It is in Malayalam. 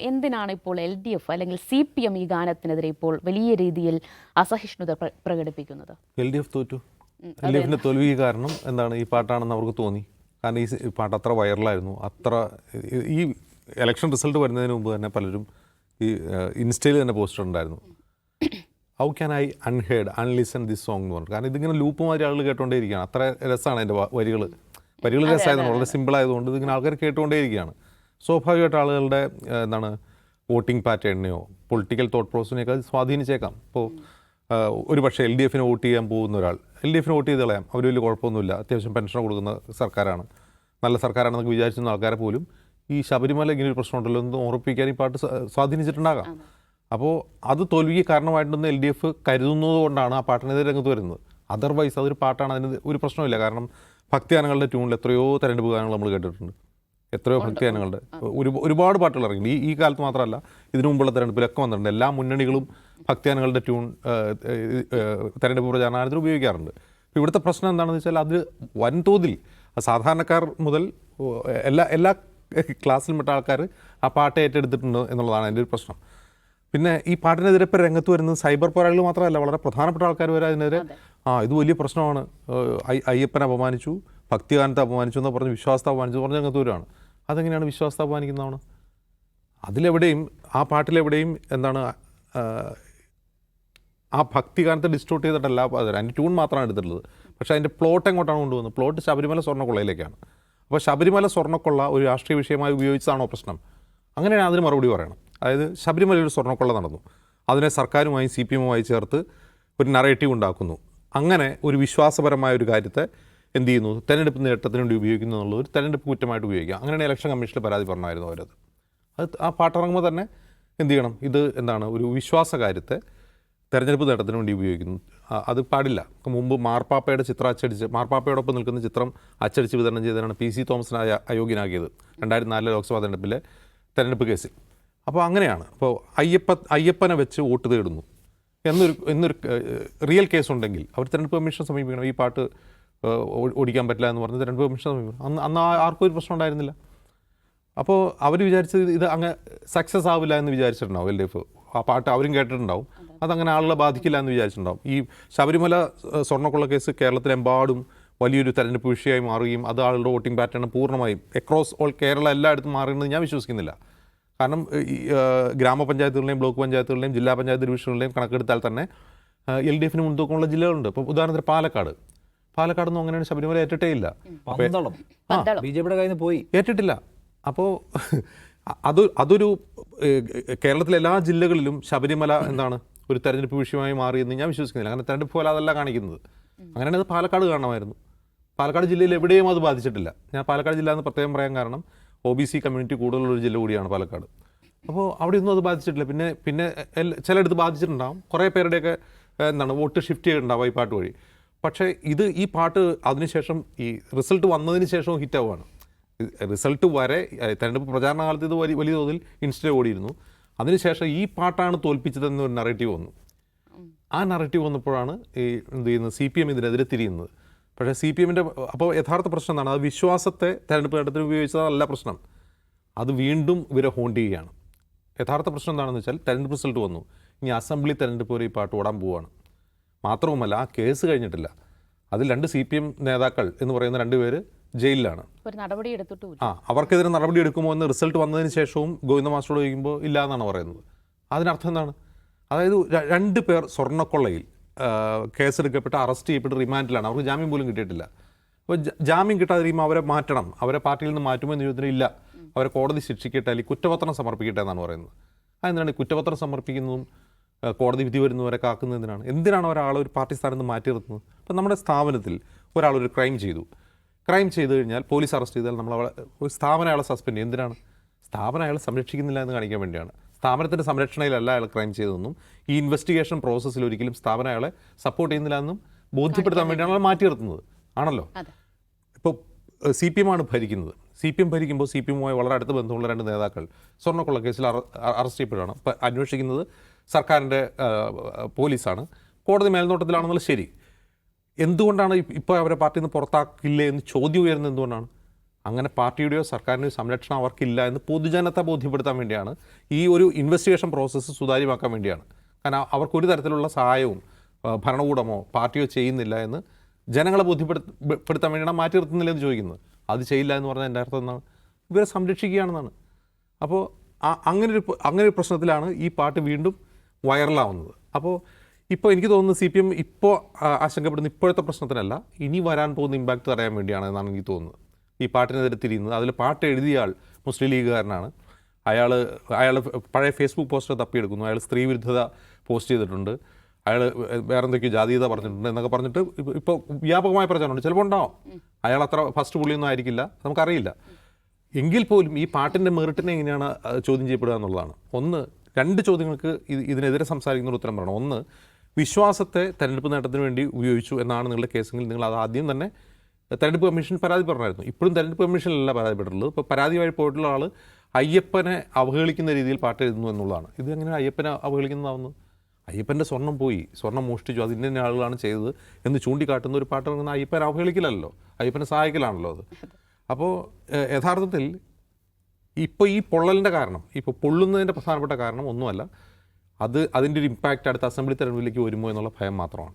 എന്തിനാണ് ഇപ്പോൾ എൽ ഡി എഫ് അല്ലെങ്കിൽ സി പി എം ഈ ഗാനത്തിനെതിരെ ഇപ്പോൾ വലിയ രീതിയിൽ അസഹിഷ്ണുത പ്ര- പ്രകടിപ്പിക്കുന്നത്? എൽ ഡി എഫ് തോറ്റു. എൽ ഡി എഫിന്റെ തോൽവി കാരണം എന്താണ്? ഈ പാട്ടാണെന്ന് അവർക്ക് തോന്നി. കാരണം ഈ പാട്ട് അത്ര വൈറലായിരുന്നു. അത്ര ഈ- ഇലക്ഷൻ റിസൾട്ട് വരുന്നതിന് മുമ്പ് തന്നെ പലരും ഈ ഇൻസ്റ്റയിൽ തന്നെ പോസ്റ്റർ ഉണ്ടായിരുന്നു how can I unheard unlisten this song എന്ന് പറഞ്ഞു. കാരണം ഇതിങ്ങനെ ലൂപ്പ് മാതിരി ആളുകൾ കേട്ടുകൊണ്ടേയിരിക്കുകയാണ് അത്ര രസമാണ് എന്റെ വരികൾ വരികൾ രസമായതുകൊണ്ട് വളരെ സിമ്പിൾ ആയതുകൊണ്ട് ഇതിങ്ങനെ ആൾക്കാർ കേട്ടുകൊണ്ടേയിരിക്കുകയാണ് സ്വാഭാവികമായിട്ട് ആളുകളുടെ എന്താണ് വോട്ടിംഗ് പാറ്റേണിനെയോ പൊളിറ്റിക്കൽ തോട്ട് പ്രോസസ്സിനെയൊക്കെ അത് സ്വാധീനിച്ചേക്കാം. ഇപ്പോൾ ഒരു പക്ഷേ എൽ ഡി എഫിന് വോട്ട് ചെയ്യാൻ പോകുന്ന ഒരാൾ എൽ ഡി എഫിന് വോട്ട് ചെയ്ത് കളയാം. അവർ വലിയ കുഴപ്പമൊന്നുമില്ല. അത്യാവശ്യം പെൻഷൻ കൊടുക്കുന്ന സർക്കാരാണ്. നല്ല സർക്കാരാണെന്നൊക്കെ വിചാരിച്ചിരുന്ന ആൾക്കാരെ പോലും ഈ ശബരിമല ഇങ്ങനെ ഒരു പ്രശ്നമുണ്ടല്ലോ എന്ന് ഉറപ്പിക്കാൻ ഈ പാട്ട് സ്വാധീനിച്ചിട്ടുണ്ടാകാം. അപ്പോൾ അത് തോൽവിക്ക് കാരണമായിട്ടൊന്ന് എൽ ഡി എഫ് കരുതുന്നത് കൊണ്ടാണ് ആ പാട്ടിനെതിരെ രംഗത്ത് വരുന്നത്. അതർവൈസ് അതൊരു പാട്ടാണ്. അതിന് ഒരു പ്രശ്നമില്ല കാരണം ഭക്തിഗാനങ്ങളുടെ ട്യൂണിൽ എത്രയോ തെരഞ്ഞെടുപ്പ് ഗാനങ്ങൾ നമ്മൾ കേട്ടിട്ടുണ്ട്. എത്രയോ ഭക്തിഗാനങ്ങളുണ്ട് ഒരു ഒരുപാട് പാട്ടുകൾ ഇറങ്ങി ഈ ഈ കാലത്ത് മാത്രമല്ല ഇതിനു മുമ്പുള്ള തെരഞ്ഞെടുപ്പിലൊക്കെ വന്നിട്ടുണ്ട്. എല്ലാ മുന്നണികളും ഭക്തിഗാനങ്ങളുടെ ട്യൂൺ തെരഞ്ഞെടുപ്പ് പ്രചാരണത്തിൽ ഉപയോഗിക്കാറുണ്ട്. ഇവിടുത്തെ പ്രശ്നം എന്താണെന്ന് വെച്ചാൽ അത് വൻതോതിൽ സാധാരണക്കാർ മുതൽ എല്ലാ എല്ലാ ക്ലാസ്സിലും പെട്ട ആൾക്കാർ ആ പാട്ട് ഏറ്റെടുത്തിട്ടുണ്ട് എന്നുള്ളതാണ് എന്റെ ഒരു പ്രശ്നം. പിന്നെ ഈ പാട്ടിനെതിരെ ഇപ്പോൾ രംഗത്ത് വരുന്നത് സൈബർ പോരാളികൾ മാത്രമല്ല വളരെ പ്രധാനപ്പെട്ട ആൾക്കാർ വരെ അതിനെതിരെ ആ ഇത് വലിയ പ്രശ്നമാണ്. അയ്യപ്പനെ അപമാനിച്ചു ഭക്തിഗാനത്തെ അപമാനിച്ചു എന്ന് പറഞ്ഞ് വിശ്വാസത്തെ അപമാനിച്ചു എന്ന് പറഞ്ഞ് രംഗത്ത് വരുവാണ്. അതെങ്ങനെയാണ് വിശ്വാസത്തെ അപമാനിക്കുന്നതാണ് അതിലെവിടെയും ആ പാട്ടിലെവിടെയും എന്താണ് ആ, ഭക്തിഗാനത്തെ ഡിസ്റ്റോർട്ട് ചെയ്തിട്ടല്ല അത്. അതിന്റെ ട്യൂൺ മാത്രമാണ് എടുത്തിട്ടുള്ളത്. പക്ഷേ അതിന്റെ പ്ലോട്ട് എങ്ങോട്ടാണ് കൊണ്ടുവന്നത്? പ്ലോട്ട് ശബരിമല സ്വർണക്കൊള്ളയിലേക്കാണ്. അപ്പോൾ ശബരിമല സ്വർണക്കൊള്ള ഒരു രാഷ്ട്രീയ വിഷയമായി ഉപയോഗിച്ചതാണോ പ്രശ്നം? അങ്ങനെയാണ് അതിന് മറുപടി പറയണം. അതായത് ശബരിമല ഒരു സ്വർണക്കൊള്ള നടന്നു. അതിനെ സർക്കാരുമായി സി പി എമ്മുമായി ചേർത്ത് ഒരു നറേറ്റീവ് ഉണ്ടാക്കുന്നു. അങ്ങനെ ഒരു വിശ്വാസപരമായ ഒരു കാര്യത്തെ എന്ത് ചെയ്യുന്നു? തെരഞ്ഞെടുപ്പ് നേട്ടത്തിന് വേണ്ടി ഉപയോഗിക്കുന്നു എന്നുള്ളത് ഒരു തെരഞ്ഞെടുപ്പ് കുറ്റമായിട്ട് ഉപയോഗിക്കാം. അങ്ങനെയാണ് ഇലക്ഷൻ കമ്മീഷനിൽ പരാതി പറഞ്ഞായിരുന്നു അവരത്. അത് ആ പാട്ടിറങ്ങുമ്പോൾ തന്നെ എന്ത് ചെയ്യണം? ഇത് എന്താണ്? ഒരു വിശ്വാസ കാര്യത്തെ തെരഞ്ഞെടുപ്പ് നേട്ടത്തിന് വേണ്ടി ഉപയോഗിക്കുന്നു. അത് പാടില്ല. മുമ്പ് മാർപ്പാപ്പയുടെ ചിത്രം അച്ചടിച്ച് മാർപ്പാപ്പയോടൊപ്പം നിൽക്കുന്ന ചിത്രം അച്ചടിച്ച് വിതരണം ചെയ്തതാണ് പി സി തോമസിനായ അയോഗ്യനാക്കിയത് രണ്ടായിരത്തി നാലിലെ ലോക്സഭാ തെരഞ്ഞെടുപ്പിലെ തെരഞ്ഞെടുപ്പ് കേസിൽ. അപ്പോൾ അങ്ങനെയാണ്. അപ്പോൾ അയ്യപ്പ അയ്യപ്പനെ വെച്ച് വോട്ട് തേടുന്നു. എന്നൊരു എന്നൊരു റിയൽ കേസ് ഉണ്ടെങ്കിൽ അവർ തെരഞ്ഞെടുപ്പ് കമ്മീഷനെ സമീപിക്കണം. ഈ പാട്ട് ഓടിക്കാൻ പറ്റില്ല എന്ന് പറഞ്ഞ് തെരഞ്ഞെടുപ്പ് കമ്മീഷൻ അന്ന് അന്ന് ആർക്കും ഒരു പ്രശ്നം ഉണ്ടായിരുന്നില്ല. അപ്പോൾ അവർ വിചാരിച്ചത് ഇത് അങ്ങ് സക്സസ് ആവില്ല എന്ന് വിചാരിച്ചിട്ടുണ്ടാവും എൽ ഡി എഫ്. ആ പാട്ട് അവരും കേട്ടിട്ടുണ്ടാവും. അതങ്ങനെ ആളുകളെ ബാധിക്കില്ല എന്ന് വിചാരിച്ചിട്ടുണ്ടാവും. ഈ ശബരിമല സ്വർണക്കുള്ള കേസ് കേരളത്തിലെമ്പാടും വലിയൊരു തെരഞ്ഞെടുപ്പ് വിഷയമായി മാറുകയും അത് ആളുടെ വോട്ടിംഗ് പാറ്റേൺ പൂർണമായും അക്രോസ് ഓൾ കേരള എല്ലായിടത്തും മാറുന്നത് ഞാൻ വിശ്വസിക്കുന്നില്ല. കാരണം ഗ്രാമപഞ്ചായത്തുകളിലെയും ബ്ലോക്ക് പഞ്ചായത്തുകളുടെയും ജില്ലാ പഞ്ചായത്ത് ഡിവിഷനുകളുടെയും കണക്കെടുത്താൽ തന്നെ എൽ ഡി എഫിന് മുൻതൂക്കമുള്ള ജില്ലകളുണ്ട്. ഇപ്പോൾ ഉദാഹരണത്തിന് പാലക്കാട്. പാലക്കാടൊന്നും അങ്ങനെയാണ് ശബരിമല ഏറ്റിട്ടേ ഇല്ല. ബി ജെ പിയുടെ കയ്യിൽ നിന്ന് പോയി. ഏറ്റിട്ടില്ല. അപ്പോൾ അത് അതൊരു കേരളത്തിലെ എല്ലാ ജില്ലകളിലും ശബരിമല എന്താണ് ഒരു തെരഞ്ഞെടുപ്പ് വിഷയമായി മാറിയെന്ന് ഞാൻ വിശ്വസിക്കുന്നില്ല. അങ്ങനെ തെരഞ്ഞെടുപ്പ് പോലെ അതല്ല കാണിക്കുന്നത്. അങ്ങനെയാണ് അത് പാലക്കാട് കാണണമായിരുന്നു പാലക്കാട് ജില്ലയിൽ എവിടെയും അത് ബാധിച്ചിട്ടില്ല. ഞാൻ പാലക്കാട് ജില്ല എന്ന് പ്രത്യേകം പറയാൻ കാരണം ഒ ബി സി കമ്മ്യൂണിറ്റി കൂടുതലുള്ളൊരു ജില്ല കൂടിയാണ് പാലക്കാട്. അപ്പോൾ അവിടെ ഒന്നും അത് ബാധിച്ചിട്ടില്ല. പിന്നെ പിന്നെ ചിലയിടത്ത് ബാധിച്ചിട്ടുണ്ടാവും. കുറേ പേരുടെയൊക്കെ എന്താണ് വോട്ട് ഷിഫ്റ്റ് ചെയ്തിട്ടുണ്ടാവും ഈ പാട്ട് വഴി. പക്ഷേ ഇത് ഈ പാട്ട് അതിനുശേഷം ഈ റിസൾട്ട് വന്നതിന് ശേഷവും ഹിറ്റാവുകയാണ്. റിസൾട്ട് വരെ തെരഞ്ഞെടുപ്പ് പ്രചാരണ കാലത്ത് ഇത് വലിയ വലിയ തോതിൽ ഇൻസ്റ്റേ ഓടിയിരുന്നു. അതിനുശേഷം ഈ പാട്ടാണ് തോൽപ്പിച്ചതെന്നൊരു നറേറ്റീവ് വന്നു. ആ നറേറ്റീവ് വന്നപ്പോഴാണ് ഈ എന്ത് ചെയ്യുന്നത്? സി പി എം ഇതിനെതിരെ തിരിയുന്നത്. പക്ഷേ സി പി എമ്മിന്റെ അപ്പോൾ യഥാർത്ഥ പ്രശ്നം എന്താണ്? അത് വിശ്വാസത്തെ തെരഞ്ഞെടുപ്പ് നേട്ടത്തിന് ഉപയോഗിച്ചതല്ല പ്രശ്നം. അത് വീണ്ടും ഇവരെ ഹോണ്ട് ചെയ്യുകയാണ്. യഥാർത്ഥ പ്രശ്നം എന്താണെന്ന് വെച്ചാൽ തെരഞ്ഞെടുപ്പ് റിസൾട്ട് വന്നു. ഇനി അസംബ്ലി തെരഞ്ഞെടുപ്പ് വരെ ഈ പാട്ട് ഓടാൻ പോവുകയാണ്. മാത്രവുമല്ല ആ കേസ് കഴിഞ്ഞിട്ടില്ല. അതിൽ രണ്ട് സി പി എം നേതാക്കൾ എന്ന് പറയുന്ന രണ്ടുപേര് ജയിലിലാണ്. നടപടി ആ അവർക്കെതിരെ നടപടി എടുക്കുമോ എന്ന് റിസൾട്ട് വന്നതിന് ശേഷവും ഗോവിന്ദ മാസ്റ്ററോട് ചോദിക്കുമ്പോൾ ഇല്ല എന്നാണ് പറയുന്നത്. അതിനർത്ഥം എന്താണ്? അതായത് രണ്ട് പേർ സ്വർണക്കൊള്ളയിൽ കേസെടുക്കപ്പെട്ട് അറസ്റ്റ് ചെയ്യപ്പെട്ട് റിമാൻഡിലാണ്. അവർക്ക് ജാമ്യം പോലും കിട്ടിയിട്ടില്ല. അപ്പോൾ ജാമ്യം കിട്ടാതിരിക്കുമ്പോൾ അവരെ മാറ്റണം. അവരെ പാർട്ടിയിൽ നിന്ന് മാറ്റുമോ എന്ന് ചോദിച്ചാൽ ഇല്ല. അവരെ കോടതി ശിക്ഷിക്കട്ടെ അല്ലെങ്കിൽ കുറ്റപത്രം സമർപ്പിക്കട്ടെ എന്നാണ് പറയുന്നത്. അതെന്താണ് കുറ്റപത്രം സമർപ്പിക്കുന്നതും കോടതി വിധി വരുന്നവരെ കാക്കുന്നതിനാണ്. എന്തിനാണ് ഒരാൾ ഒരു പാർട്ടി സ്ഥാനത്ത് മാറ്റി നിർത്തുന്നത്? ഇപ്പം നമ്മുടെ സ്ഥാപനത്തിൽ ഒരാൾ ഒരു ക്രൈം ചെയ്തു. ക്രൈം ചെയ്തു കഴിഞ്ഞാൽ പോലീസ് അറസ്റ്റ് ചെയ്താൽ നമ്മൾ അവളെ ഒരു സ്ഥാപനം അയാളെ സസ്പെൻഡ് ചെയ്യും. എന്തിനാണ്? സ്ഥാപന അയാളെ സംരക്ഷിക്കുന്നില്ല എന്ന് കാണിക്കാൻ വേണ്ടിയാണ്. സ്ഥാപനത്തിന്റെ സംരക്ഷണയിലല്ല അയാൾ ക്രൈം ചെയ്തതെന്നും ഈ ഇൻവെസ്റ്റിഗേഷൻ പ്രോസസ്സിൽ ഒരിക്കലും സ്ഥാപന അയാളെ സപ്പോർട്ട് ചെയ്യുന്നില്ല എന്നും ബോധ്യപ്പെടുത്താൻ വേണ്ടിയാണ് അയാൾ മാറ്റി നിർത്തുന്നത്. ആണല്ലോ? ഇപ്പോൾ സി പി എം ആണ് ഭരിക്കുന്നത്. സി പി എം ഭരിക്കുമ്പോൾ സി പി എമ്മുമായി വളരെ അടുത്ത ബന്ധമുള്ള രണ്ട് നേതാക്കൾ സ്വർണക്കൊള്ള കേസിൽ അറസ്റ്റ് ചെയ്യപ്പെടുകയാണ്. അപ്പോൾ അന്വേഷിക്കുന്നത് സർക്കാരിന്റെ പോലീസാണ്. കോടതി മേൽനോട്ടത്തിലാണെന്നുള്ള ശരി. എന്തുകൊണ്ടാണ് ഇപ്പോൾ അവരെ പാർട്ടിയിൽ നിന്ന് പുറത്താക്കില്ലേ എന്ന് ചോദ്യം ഉയരുന്നത് എന്തുകൊണ്ടാണ്? അങ്ങനെ പാർട്ടിയുടെയോ സർക്കാരിന്റെയോ സംരക്ഷണം അവർക്കില്ല എന്ന് പൊതുജനത്തെ ബോധ്യപ്പെടുത്താൻ വേണ്ടിയാണ്. ഈ ഒരു ഇൻവെസ്റ്റിഗേഷൻ പ്രോസസ്സ് സുതാര്യമാക്കാൻ വേണ്ടിയാണ്. കാരണം അവർക്കൊരു തരത്തിലുള്ള സഹായവും ഭരണകൂടമോ പാർട്ടിയോ ചെയ്യുന്നില്ല എന്ന് ജനങ്ങളെ ബോധ്യപ്പെടുത്താൻ വേണ്ടിയാണ് മാറ്റി നിർത്തുന്നില്ല എന്ന് ചോദിക്കുന്നത്. അത് ചെയ്യില്ല എന്ന് പറഞ്ഞാൽ എന്റെ അർത്ഥം എന്താണ്? ഇവരെ സംരക്ഷിക്കുകയാണെന്നാണ്. അപ്പോൾ അങ്ങനെ ഒരു അങ്ങനെ ഒരു പ്രശ്നത്തിലാണ് ഈ പാട്ട് വീണ്ടും വൈറലാവുന്നത്. അപ്പോൾ ഇപ്പോൾ എനിക്ക് തോന്നുന്നത് സി പി എം ഇപ്പോൾ ആശങ്കപ്പെടുന്ന ഇപ്പോഴത്തെ പ്രശ്നത്തിനല്ല ഇനി വരാൻ പോകുന്ന ഇമ്പാക്റ്റ് തടയാൻ വേണ്ടിയാണ് എന്നാണ് എനിക്ക് തോന്നുന്നത്. ഈ പാട്ടിനെതിരെ തിരിയുന്നത്. അതിൽ പാട്ട് എഴുതിയ ആൾ മുസ്ലിം ലീഗുകാരനാണ്. അയാൾ അയാൾ പഴയ ഫേസ്ബുക്ക് പോസ്റ്റർ തപ്പിയെടുക്കുന്നു. അയാൾ സ്ത്രീ വിരുദ്ധത പോസ്റ്റ് ചെയ്തിട്ടുണ്ട്. അയാൾ വേറെ എന്തൊക്കെയോ ജാതീയത പറഞ്ഞിട്ടുണ്ട് എന്നൊക്കെ പറഞ്ഞിട്ട് ഇപ്പോൾ വ്യാപകമായ പ്രചാരണമുണ്ട്. ചിലപ്പോൾ ഉണ്ടാവും. അയാൾ അത്ര ഫസ്റ്റ് പുള്ളിയൊന്നും ആയിരിക്കില്ല. നമുക്കറിയില്ല. എങ്കിൽ പോലും ഈ പാട്ടിന്റെ മെറിറ്റിനെ എങ്ങനെയാണ് ചോദ്യം ചെയ്യപ്പെടുക എന്നുള്ളതാണ്. ഒന്ന് രണ്ട് ചോദ്യങ്ങൾക്ക് ഇത് ഇതിനെതിരെ സംസാരിക്കുന്ന ഒരു ഉത്തരം പറയണം. ഒന്ന് വിശ്വാസത്തെ തെരഞ്ഞെടുപ്പ് നേട്ടത്തിന് വേണ്ടി ഉപയോഗിച്ചു എന്നാണ് നിങ്ങളുടെ കേസെങ്കിൽ നിങ്ങൾ അത് ആദ്യം തന്നെ തെരഞ്ഞെടുപ്പ് കമ്മീഷൻ പരാതി പറഞ്ഞായിരുന്നു ഇപ്പോഴും തെരഞ്ഞെടുപ്പ് കമ്മീഷനിലല്ല പരാതിപ്പെട്ടിട്ടുള്ളത്. ഇപ്പോൾ പരാതി വഴി പോയിട്ടുള്ള ആൾ അയ്യപ്പനെ അവഹേളിക്കുന്ന രീതിയിൽ പാട്ട് എഴുതുന്നു എന്നുള്ളതാണ്. ഇത് എങ്ങനെ അയ്യപ്പനെ അവഹേളിക്കുന്നതാവുന്നു? അയ്യപ്പന്റെ സ്വർണം പോയി. സ്വർണം മോഷ്ടിച്ചു. അത് ഇന്ന ആളുകളാണ് ചെയ്തത് എന്ന് ചൂണ്ടിക്കാട്ടുന്ന ഒരു പാട്ട് ഇറങ്ങുന്ന അയ്യപ്പനെ അവഹേളിക്കലല്ലോ. അയ്യപ്പനെ സഹായിക്കലാണല്ലോ അത്. അപ്പോൾ യഥാർത്ഥത്തിൽ ഇപ്പോൾ ഈ പൊള്ളലിന്റെ കാരണം ഇപ്പോൾ പൊള്ളുന്നതിന്റെ പ്രധാനപ്പെട്ട കാരണം ഒന്നുമല്ല അത് അതിന്റെ ഒരു ഇമ്പാക്റ്റ് അടുത്ത അസംബ്ലി തെരഞ്ഞെടുപ്പിലേക്ക് വരുമോ എന്നുള്ള ഭയം മാത്രമാണ്.